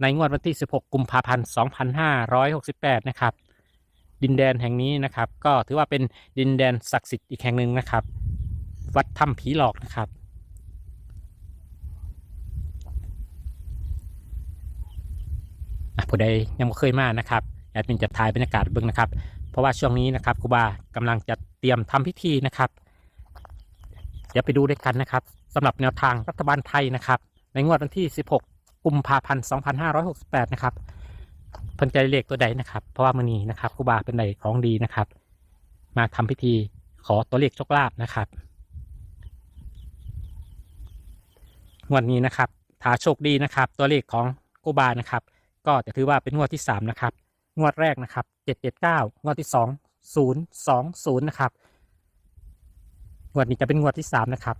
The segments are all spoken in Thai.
ในงวดวันที่ 16 กุมภาพันธ์ 2568 นะครับ ดินแดนแห่งนี้นะครับ ก็ถือว่าเป็นดินแดนศักดิ์สิทธิ์อีกแห่งหนึ่งนะครับ วัดถ้ำผีหลอกนะครับ ผู้ใดยังไม่เคยมานะครับแอดมินจะถ่ายบรรยากาศเบื้องนะครับ เพราะว่าช่วงนี้นะครับครูบากำลังจะเตรียมทำพิธีนะครับ เดี๋ยวไปดูด้วยกันนะครับสำหรับแนวทางรัฐบาลไทยนะครับ ในงวดวันที่ 16 กุมภาพันธ์2568 นะครับเพิ่นใจเลขตัวใดนะครับ เพราะว่ามือนี้นะครับครูบาเป็นใดของดีนะครับ มาทำพิธีขอตัวเลขโชคลาภนะครับงวดนี้นะครับถ้าโชคดีนะครับ ตัวเลขของครูบานะครับ ก็จะถือว่าเป็นงวดที่ 3 นะครับ งวดแรกนะครับ 779 งวดที่ 2 020 นะครับงวดนี้จะเป็นงวดที่ 3 นะครับ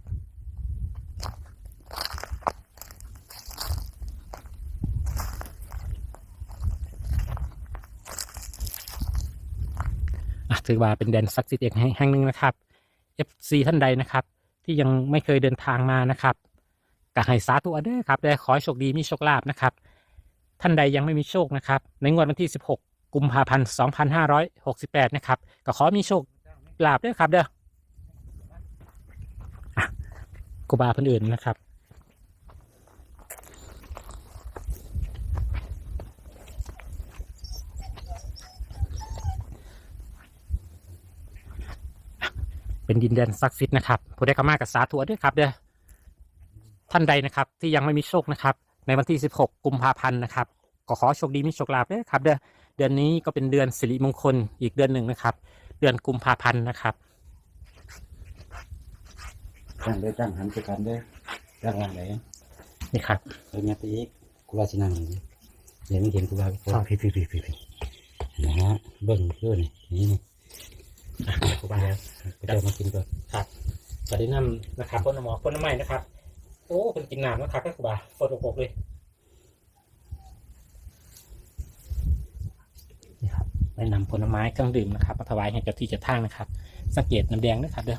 ถือว่าเป็นแดนศักดิ์สิทธิ์อีกแห่งหนึ่งนะครับ FC ท่านใดนะครับ ที่ยังไม่เคยเดินทางมานะครับก็ให้สาธุอเด้อครับได้ขอให้โชคดีมีโชคลาภนะครับ ท่านใดยังไม่มีโชคนะครับ ในงวดวันที่ 16 กุมภาพันธ์2568 นะครับก็ขอมีโชคลาภด้วยครับเด้อกูบาเพื่นอื่นนะครับ เป็นดินแดนศักดิ์สิทธิ์นะครับผู้ได้เข้ามากับสาธุด้วยครับเด้อท่านใดนะครับที่ยังไม่มีโชคนะครับ ในวันที่ 16 กุมภาพันธ์นะครับก็ขอโชคดีมีโชคลาภด้วยครับเด้อเดือนนี้ก็เป็นเดือนสิริมงคลอีกเดือนหนึ่งนะครับ เดือนกุมภาพันธ์นะครับตั้งได้ตั้งหันไปกันได้ตั้งวางไหนนี่ครับเอาเงี้ยไปอีกกูว่าสินั่งอย่างนี้เดี๋ยวไม่เห็นกูว่ากูอ๋อพี่พี่พี่พี่พี่นะฮะเบิ่งเพื่อนนี่นี่อะ ครูบาแล้วไปเดี๋ยวมากินก่อนครับสวัสดีน้ำนะครับพ่นน้ำหมอพ่นน้ำไหม้นะครับ โอ้เป็นกินน้ำนะครับครูบาฝนตกๆเลยนี่ครับแนะนำผลไม้เครื่องดื่มนะครับมาถวายให้กับที่จะท่างนะครับ สังเกตน้ำแดงนะครับเด้อ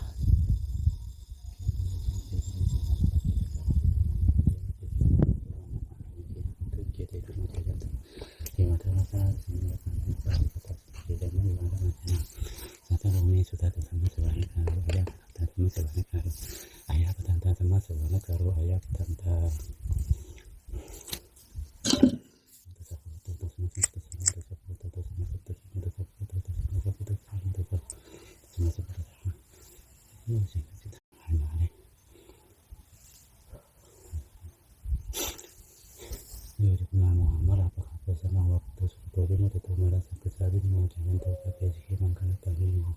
తమ శివానికారు అయ్యాపదంతా తమ శివానికారు అయ్యాపదంతా తమ శివానికారు అయ్యాపదంతా Sama waktu sama itu merasa kesalahan mau jangan tahu pakai sih mangkana tadi mau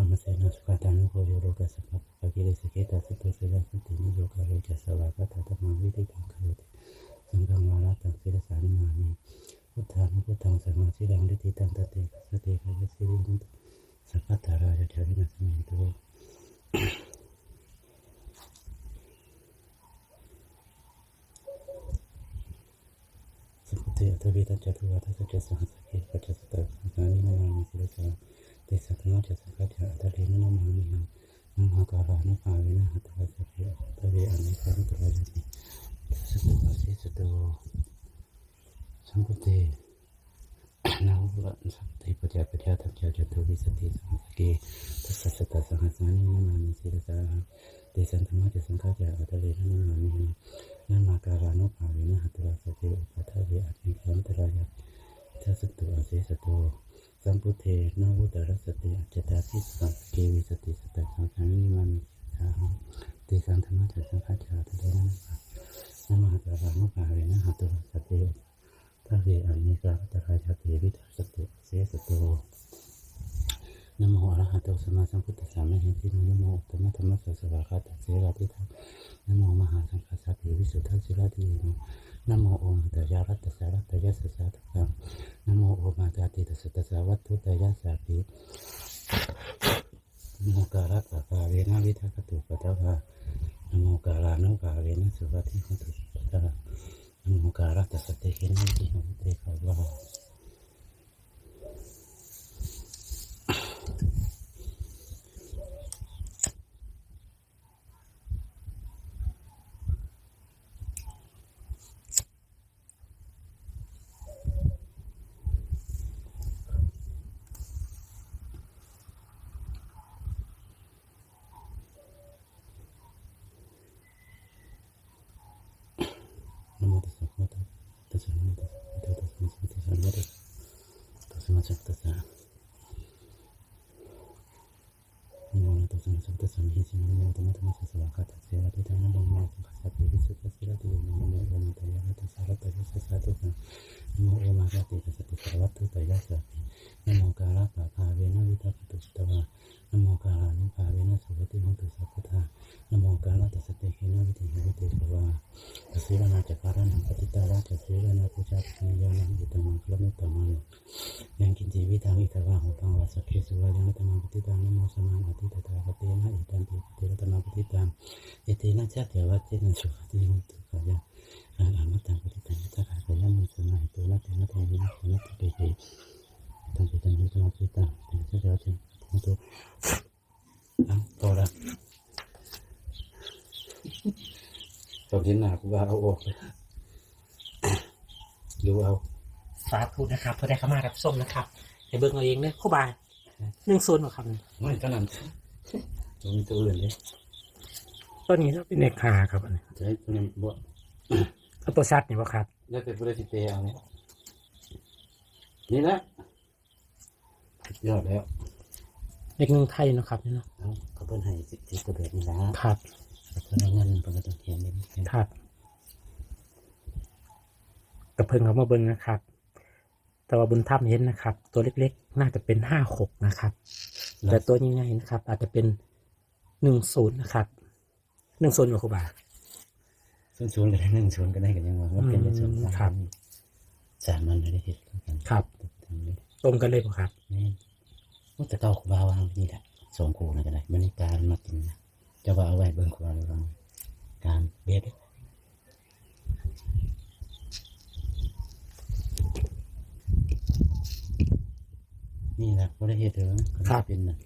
ธรรมเสนาสุขตานุโคโยโรกัสสะปะปะกิริสเกตาสตุสิลัสตินิโยกาโรจัสสวากาตาตมังวิธิ ตังคโยติสังฆังวาระตังศิรสานิมามิพุทธานุพุทธังสัมมาสิรังนิติตังตเตระสติกายะสิริมุตสัพพะตารายาจาวินาสเมตุสุขเตอทวีตัจจตุวัฏสัจจะสังสเกปัจจสตะสังฆานินามามิสิรสาเตสัตนาจัสกัจจะอัตถินนามามิหังนังหาการานุภาวินะหัตถะสัพเพตเวอเนกานุตระยติสตุปัสสิสตุสัมพุเตนาหุระสัพเตปัจจปัจจตัจจจตุวิสติสังสเกตัสสะสตะสังฆานินามามิสิรสาเตสันธรรมะจัสสังฆาจะอัตถินนามามิหังนามาการานุภาเวนะหัตถะสติอุปทาเวอนิคันตรายะทัสตุอาเสสโต สัมพุเทนาวุตรสติอัจตาทิสังเกวิสติสตัสังฆานิมามิสาหติสันธรรมะจัสสังฆาจาตเตนะนามหาการานุภาเวนะหัตถะสติอุปทาเวอนิคันตรายะเทวิทัสตุอาเสสโตนโมอระหะโตสัมมาสัมพุทธัสสะมะหิตินโมอุตตมะธรรมสสะวากาตะเสวะติทังนโมมหาสังฆสัพเพวิสุทธัสสิระติโน นโมโอมาตยารัตตสารัตตยะสสะทุกขังนโมโอมาตาติตสตสาวัตถุตยะสาตินโมการะปะปาเวนะวิทักตุปัตตวานโมการานุภาเวนะสุวัติหุตุปัตตวานโมการะตัสติเขนะวิหุเตขาวา ከተማ ተስፋፋ ተስፋ ተስፋ ተስፋ ተስፋ ተስፋ ተስፋ ተስፋ ተሰምቶ ሰምቶ นโมกาลาสาพาเวนะวิทัสตุสตวานโมกาลานุพาเวนะสุวติมุตุสัพพทานโมกาลาตัสเตหินะวิติหิวติสวาตสีลนาจักรานังปฏิตาราชสีลนาปุจาปิยานังอุตมังคลมุตตมังยังกินจีวิทังอิทวาหุตังวาสักเคสุวายังอุตมังปฏิตังนโมสมานอติตถาคตินะอิตันติปฏิรัตนงปฏิตังเอตินาชาติวัตินะสุขติมุตุขายะอาหารมตังปฏิตังจักรายะมุสมาหิตุนาเตนะเทวินะเตนะเตเก patitang itina catya vatina sukati mutu kaya amatang patitang itaka kaya musama itu nati nati nati nati peke itang pitang itang patitang itang catya vatina mutu ang tora ตอนที่หนากูว่าเอาออกเลยดูเอาสาธุนะครับเพื่อได้เข้ามารับส้มนะครับในเบิ้งเอาเองเนี่ยคู่บาหนึ่งศูนย์หรอครับไม่นตัวมีตัวอื่นเลยต้นนี้ก็เป็นเอกคาครับอันนี้ให้ตัวนี้บ่เอาตัวชัดนี่วะครับแล้วแต่บริษัทเตเอาเนี่ยนี่แหละ ยอดแล้วเด็กหนึ่งไทยเนาะครับนี่เนาะเอาเขาเพิ่นให้สิทธิประโยชน์นี่ละครับเขาเพิ่นเอาเงินเพิ่นก็ต้องเขียนนี่ครับกระเพิ่งเขามาเบิ้งนะครับ แต่ว่าบุญธรรมเห็นนะครับ ตัวเล็กๆ น่าจะเป็นห้าหกนะครับ แต่ตัวใหญ่ๆนะครับ อาจจะเป็นหนึ่งศูนย์นะครับหนึ่งศูนย์ครูบาศูนย์ศูนย์ก็ได้หนึ่งศูนย์ก็ได้กันยังว่ามันเป็นในส่วนอืมครับสามมันไม่ได้เห็นกันครับทำเลย ตรงกันเลยป่ะครับนี่ว่าจะเก้าครูบาวางนี่แหละสองครูนะก็ได้มันนี่การมากินนะจะว่าเอาไว้เบิ่งครูบาเลยว่าการเบ็ดนี่แหละบ่ได้เห็นเถอะมันเป็นนะ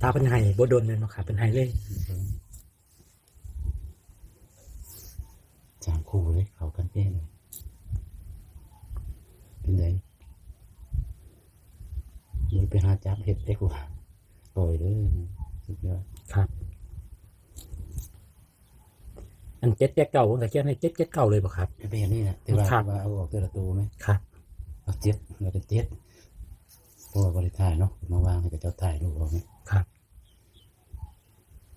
ตาเป็นไห้บโดนเลยเนาะครับเป็นไห้เลยสามคู่เลยเขากันเป้เลยเป็นไงมือไปหา จับเห็ดได้กูปล่อยเลยสุดยอดครับ อันเจ็ดเจ็ดเก่าผมแต่เขียนให้เจ็ดเจ็ดเก่าเลยป่ะครับไม่เป็นอย่างนี้นะแต่ว่าครับ ว่าเอาออกแต่ละตัวไหมครับ เอาเจ็ดแล้วก็เจ็ดเพราะว่าบริถ่ายเนาะมาวางให้กับเจ้าถ่ายรูปเอาไหมครับ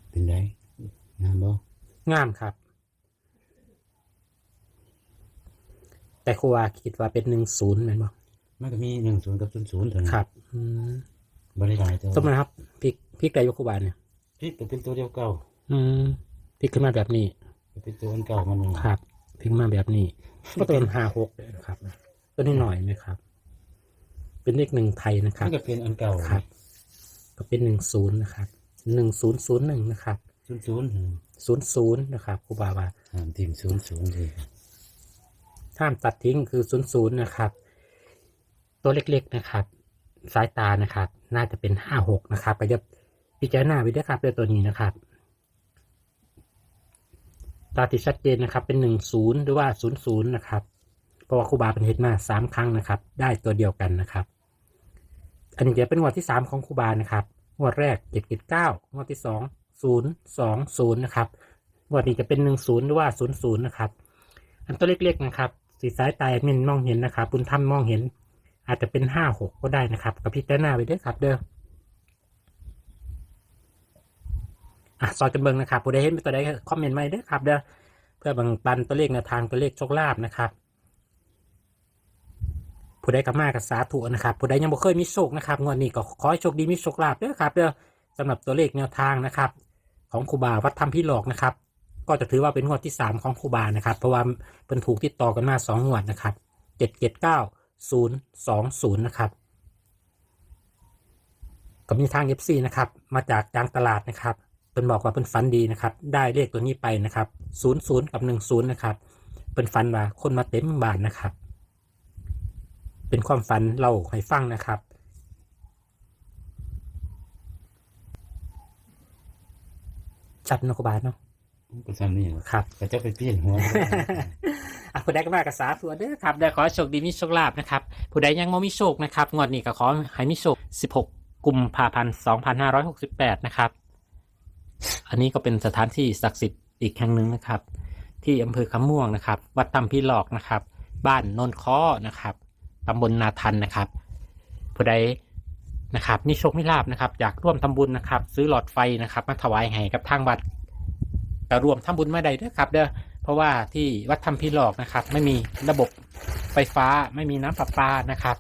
เป็นไงงามบ่งามครับ แต่ครูว่าคิดว่าเป็นหนึ่งศูนย์เหมือนบ่ มันก็มีหนึ่งศูนย์กับศูนย์ศูนย์เท่านั้นครับอืมบริถ่ายตัวสมมตินะครับพลิกพลิกไก่ยกครูบาเนี่ยพี่ก็เป็นตัวเดียวเก่า อืมพลิกขึ้นมาแบบนี้ก็เป็นตัวอันเก่ามันหนึ่งครับพลิกมาแบบนี้ ก็ตัวห้าหกเลยนะครับตัวนี้หน่อยไหมครับ เป็นเลขหนึ่งไทยนะครับมันก็เป็นอันเก่าครับ ก็เป็นหนึ่งศูนย์นะครับหนึ่งศูนย์ศูนย์หนึ่งนะครับศูนย์ศูนย์ศูนย์ศูนย์นะครับครูบาว่าถามทีมศูนย์ศูนย์เลยห้ามตัดทิ้งคือศูนย์ศูนย์นะครับ ตัวเล็กๆนะครับ สายตานะครับ น่าจะเป็นห้าหกนะครับไปจะพิจารณาไปด้วยครับเรื่องตัวนี้นะครับตาที่ชัดเจนนะครับ เป็นหนึ่งศูนย์หรือว่าศูนย์ศูนย์นะครับเพราะว่าครูบาเป็นเฮ็ดมาสามครั้งนะครับ ได้ตัวเดียวกันนะครับ อันนี้จะเป็นงวดที่สามของครูบานะครับงวดแรกเจ็ดเจ็ดเก้างวดที่สองศูนย์สองศูนย์นะครับงวดนี้จะเป็นหนึ่งศูนย์หรือว่าศูนย์ศูนย์นะครับ อันตัวเล็กๆนะครับ สีสายตาแอดมินมองเห็นนะครับบุญธรรมมองเห็น อาจจะเป็นห้าหกก็ได้นะครับกับพิจารณาไปด้วยครับเด้ออะซอยกันเบิงนะครับผู้ใดเห็นเป็นตัวใดคอมเมนต์มาเด้ครับเด้อเพื่อบ่งปันตัวเลขแนวทางตัวเลขโชคลาภนะครับผู้ใดกับมากับสาธุนะครับผู้ใดยังบ่เคยมีโชคนะครับงวดนี้ก็ขอให้โชคดีมีโชคลาภด้อครับเด้อสำหรับตัวเลขแนวทางนะครับ ของครูบาวัดธรรมพี่หลอกนะครับ ก็จะถือว่าเป็นงวดที่สามของครูบานะครับ เพราะว่าเป็นถูกติดต่อกันมาสองงวดนะครับเจ็ด เจ็ดเก้าศูนย์สองศูนย์นะครับก็มีทางเอฟซีนะครับ มาจากจางตลาดนะครับเป็นบอกว่าเป็นฟันดีนะครับ ได้เลขตัวนี้ไปนะครับศูนย์ศูนย์กับหนึ่งศูนย์นะครับเป็นฟันว่าคนมาเต็มบ้านนะครับ เป็นความฝันเล่าให้ฟังนะครับชัดนอะครูบาเนาะ ก็ซ้ำนี่แหละครับก็จะไปเปลี่ยนหัวอะผู้ใดก็มากระสาตัวเด้อครับได้ขอให้โชคดีมีโชคลาภนะครับผู้ใดยังไม่มีโชคนะครับงวดนี้ก็ขอให้มีโชค 16 กุมภาพันธ์ 2568 นะครับ อันนี้ก็เป็นสถานที่ศักดิ์สิทธิ์อีกแห่งหนึ่งนะครับ ที่อำเภอคำม่วงนะครับ วัดตำพี่หลอกนะครับ บ้านโนนค้อนะครับตำบลนาทันนะครับผู้ใดนะครับมีโชคมีลาบนะครับอยากร่วมทำบุญนะครับ ซื้อหลอดไฟนะครับ มาถวายให้กับทางวัด ก็รวมทำบุญมาได้ด้อครับเด้อเพราะว่าที่วัดทำพี่หลอกนะครับ ไม่มีระบบไฟฟ้าไม่มีน้ำประปานะครับ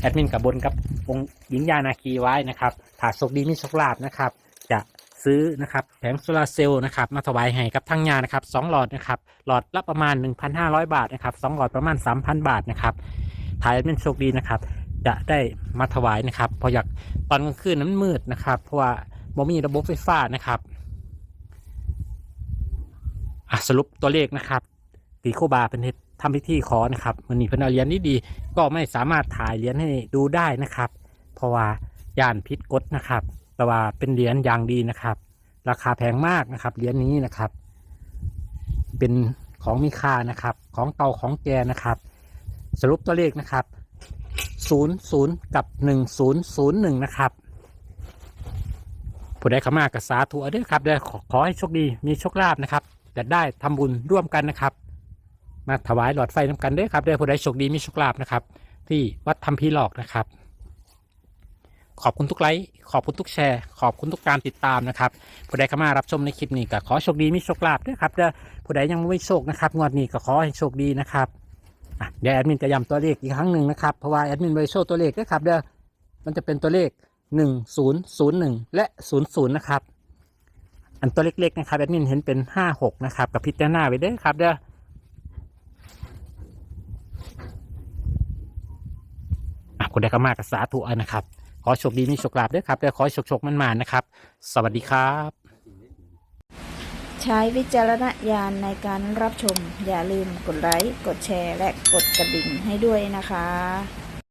แอดมินกับบนกับองค์หญิงยานาคีไว้นะครับถ้าโชคดีมีโชคลาภนะครับ จะซื้อนะครับแผงโซลาเซลล์นะครับ มาถวายให้กับทางงานนะครับสองหลอดนะครับ หลอดละประมาณ 1,500 บาทนะครับสองหลอดประมาณ 3,000 บาทนะครับถ้ายแอดมินโชคดีนะครับ จะได้มาถวายนะครับ พออยากตอนกลางคืนนั้นมืดนะครับ เพราะว่าบ่มีระบบไฟฟ้านะครับ อะสรุปตัวเลขนะครับตีโคบาเป็นเฮ็ดทำพิธีขอนะครับมันนี่เพิ่นเอาเหรียญนี้ดีก็ไม่สามารถถ่ายเหรียญให้ดูได้นะครับ เพราะว่าย่านพิษกฎนะครับ แต่ว่าเป็นเหรียญอย่างดีนะครับ ราคาแพงมากนะครับเหรียญนี้นะครับ เป็นของมีค่านะครับ ของเก่าของแกนะครับ สรุปตัวเลขนะครับศูนย์ศูนย์กับหนึ่งศูนย์ศูนย์หนึ่งนะครับผู้ใดเข้ามากับสาธุเอาเด้อครับเด้ขอให้โชคดีมีโชคลาภนะครับ จะได้ทำบุญร่วมกันนะครับ มาถวายหลอดไฟน้ำกันด้อครับเด้อผู้ใดโชคดีมีโชคลาภนะครับ ที่วัดทำพีหลอกนะครับ ขอบคุณทุกไลค์ขอบคุณทุกแชร์ ขอบคุณทุกการติดตามนะครับผู้ใดเข้ามารับชมในคลิปนี้ก็ขอโชคดีมีโชคลาภด้วยครับเด้อผู้ใดยังไม่โชคนะครับงวดนี้ก็ขอให้โชคดีนะครับเดี๋ยวแอดมินจะย้ำตัวเลขอีกครั้งหนึ่งนะครับเพราะว่าแอดมินไปโชว์ตัวเลขด้วยครับเด้อมันจะเป็นตัวเลขหนึ่งศูนย์ศูนย์หนึ่งและศูนย์ศูนย์นะครับ อันตัวเล็กๆนะครับแอดมินเห็นเป็นห้าหกนะครับกับพิจารณาไว้เด้อครับเด้ออะคุณได้ก็มากกับสาธุนะครับ ขอโชคดีมีโชคลาภด้วยครับเดี๋ยวขอโชคโชคมันมานะครับ สวัสดีครับ ใช้วิจารณญาณในการรับชม อย่าลืมกดไลค์ กดแชร์ และกดกระดิ่งให้ด้วยนะคะ